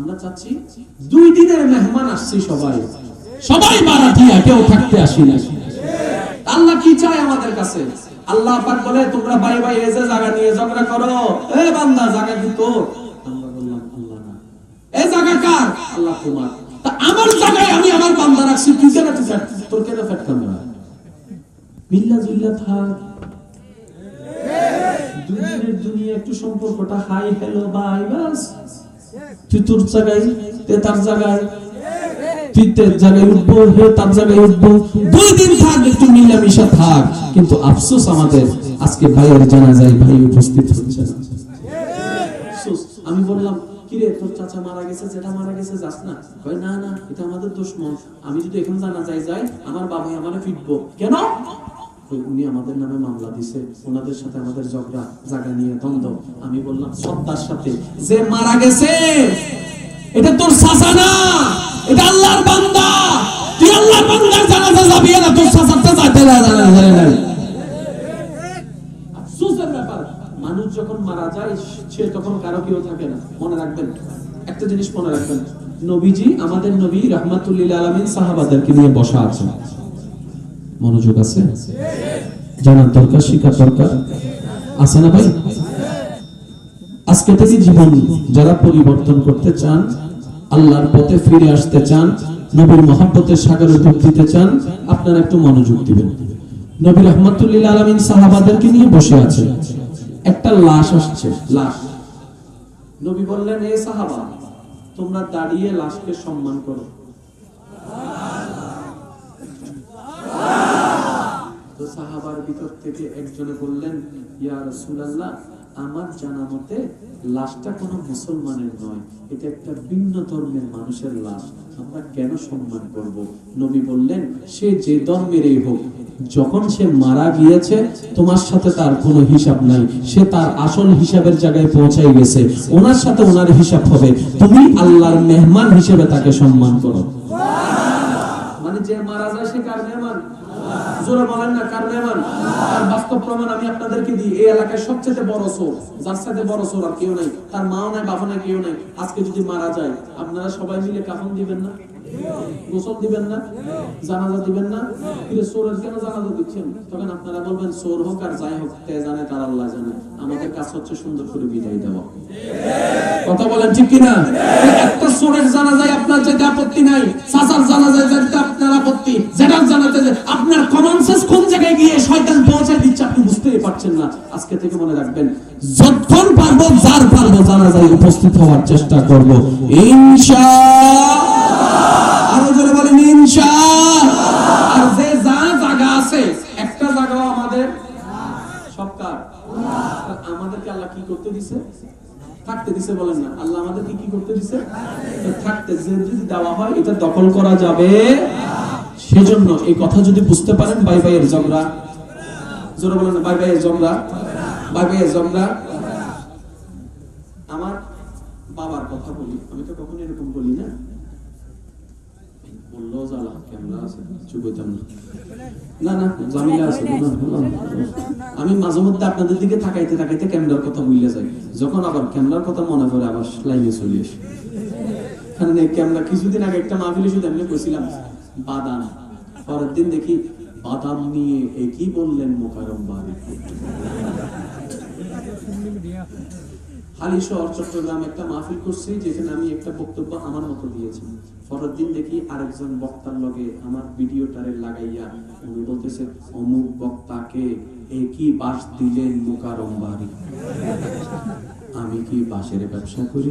আমরা চাচ্ছি দুই দিনের মেহমান আসছি সবাই। সবাই বারাতিয়া কেউ থাকতে আসি না। আল্লাহ কি চায় আমাদের কাছে? আল্লাহ পাক বলে, তোমরা ভাই ভাই যে জায়গা নিয়ে ঝগড়া করো। এ বান্দা, জায়গা কি তোর? এই জায়গা কার? আল্লাহ তোমার। আমার জায়গায় আমি আমার বান্দা রাখছি তুই কেন তুই তোর কেন ফ্যাট করবে না? মিল্লা জুল্লা থাক। দুনিয়া একটু সম্পর্কটা হাই হ্যালো বাই বাস তুই জায়গায় তে তার জায়গায় তুই জায়গায় উঠবো, হে তার জায়গায় উঠবো। দুই দিন থাক, একটু মিলামিশা থাক। কিন্তু আফসোস আমাদের, আজকে ভাইয়ের জানা যায় ভাই উপস্থিত হচ্ছে না। আমি বললাম, কিরে, তোর চাচা মারা গেছে যেটা মারা গেছে, যাস না? কয়, না না, এটা আমাদের দুশ্মন। আমি যদি এখন জানা যাই যাই, আমার বাবাই আমারে ফিটবো। কেন? উনি আমাদের নামে মামলা দিছে, ওনাদের সাথে আমাদের ঝগড়া নিয়ে দ্বন্দ্ব। আমি বললাম, সত্তার সাথে। যে মারা গেছে, এটা তোর চাচা না, এটা আল্লাহর বান্দা। মানুষ যখন মারা যায়, সে তখন কারও কেউ থাকে না। মনে রাখবেন, একটা জিনিস মনে রাখবেন। নবীজি আমাদের নবী, রহমাতুল্লিল আলমিন সাহাবাদেরকে নিয়ে বসা আছে মনোযোগ আছে? জানার দরকার শিকার দরকার। আছে না ভাই? আজকে থেকে জীবন যারা পরিবর্তন করতে চান, আল্লাহর পথে ফিরে আসতে চান, নবীর মহাব্বতের সাগরে ডুব দিতে চান, আপনারা একটু মনোযোগ দিবেন। নবী রহমতুল্লিল আলমিন সাহাবাদেরকে নিয়ে বসে আছে। একটা লাশ আসছে, লাশ। নবী বললেন, এ সাহাবা, তোমরা দাঁড়িয়ে লাশকে সম্মান করো। সাহাবার ভিতর থেকে একজনে বললেন, ইয়া রাসূলুল্লাহ, আমার জানা মতে লাশটা কোনো মুসলমানের নয়। এটা একটা ভিন্ন ধর্মের মানুষের লাশ। আমরা কেন সম্মান করব? নবী বললেন, সে যে ধর্মেরই হোক, যখন সে মারা গিয়েছে, তোমার সাথে তার কোনো হিসাব নাই। সে তার আসল হিসাবের জায়গায় পৌঁছাই গেছে। ওনার সাথে ওনার হিসাব হবে। তুমি আল্লাহর মেহমান হিসেবে তাকে সম্মান করো। মানে যে মারা যায়, সে কার মেহমান? জোরে বলেন না, কার মেহমান? আর বাস্তব প্রমাণ আমি আপনাদেরকে দিই। এই এলাকায় সবচেয়ে বড় চোর, যার সাথে বড় চোর আর কেউ নাই, তার মাও নাই বাবা নাই, কেউ নাই, আজকে যদি মারা যায়, আপনারা সবাই মিলে কাফন দিবেন না? গোসল দিবেন না? জানাজা দিবেন না? কিন্তু চোরের কেন জানাজা দিচ্ছেন? তখন আপনারা বলবেন, চোর হোক আর যাই হোক তে জানে তার আল্লাহ জানে। আমাদের কাজ হচ্ছে সুন্দর করে বিদায় দেওয়া। কথা বলেন ঠিক কিনা? একটা চোরের জানাজায় আপনার যেতে আপত্তি নাই সাসার জানাজায় যেতে আপত্তি যেটার জানাতে যে আপনার কমন সেন্স কোন জায়গায় গিয়ে শয়তান পৌঁছায় দিচ্ছে আপনি বুঝতেই পারছেন না। আজকে থেকে মনে রাখবেন, যতক্ষণ পারব, যার পারব জানাজায় উপস্থিত হওয়ার চেষ্টা করব ইনশা আরও বলেন ইনশা আর যে যা জায়গা আছে, একটা আমাদের আমাদেরকে আল্লাহ কি করতে দিছে? থাকতে দিছে বলেন না। আল্লাহ কি করতে দিছে? থাকতে, যে যদি দেওয়া হয়, এটা দখল করা যাবে। সেজন্য এই কথা যদি বুঝতে পারেন, বাই বাইয়ের ঝগড়া জোরে বলেন বাই বাইয়ের ঝগড়া বাই বাইয়ের ঝগড়া আমার বাবার কথা বলি, আমি তো কখনো এরকম বলি না। মাঝে মধ্যে আপনাদের দিকে ক্যামেরার কথা যাই। যখন আবার ক্যামেরার কথা মনে পড়ে, আবার লাইনে চলে ক্যামেরা কিছুদিন আগে একটা মাহফিলে শুধু আমি কইছিলাম বাদাম। পরের দিন দেখি বাদাম নিয়ে একই বললেন মোকারম বাড়ি চট্টগ্রাম একটা মাহফিল করছি, যেখানে আমি একটা বক্তব্য আমার মতো দিয়েছি। পরের দিন দেখি আরেকজন বক্তার লগে আমার ভিডিওটারে লাগাইয়া উনি বলতেছে, অমুক বক্তাকে একই বাস দিলেন মোকারম বাড়ি আমি কি বাসের ব্যবসা করি?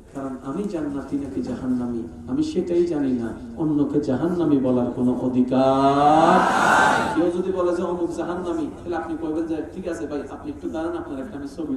কারণ আমি জান্নাতি নাকি জাহান্নামি? আমি সেটাই জানি না। অন্যকে জাহান্নামি বলার কোনো অধিকার কেউ যদি বলে যে অমুক জাহান্নামি, তাহলে আপনি কইবেন যে, ঠিক আছে ভাই, আপনি একটু দাঁড়ান, আপনার একটা আমি ছবি।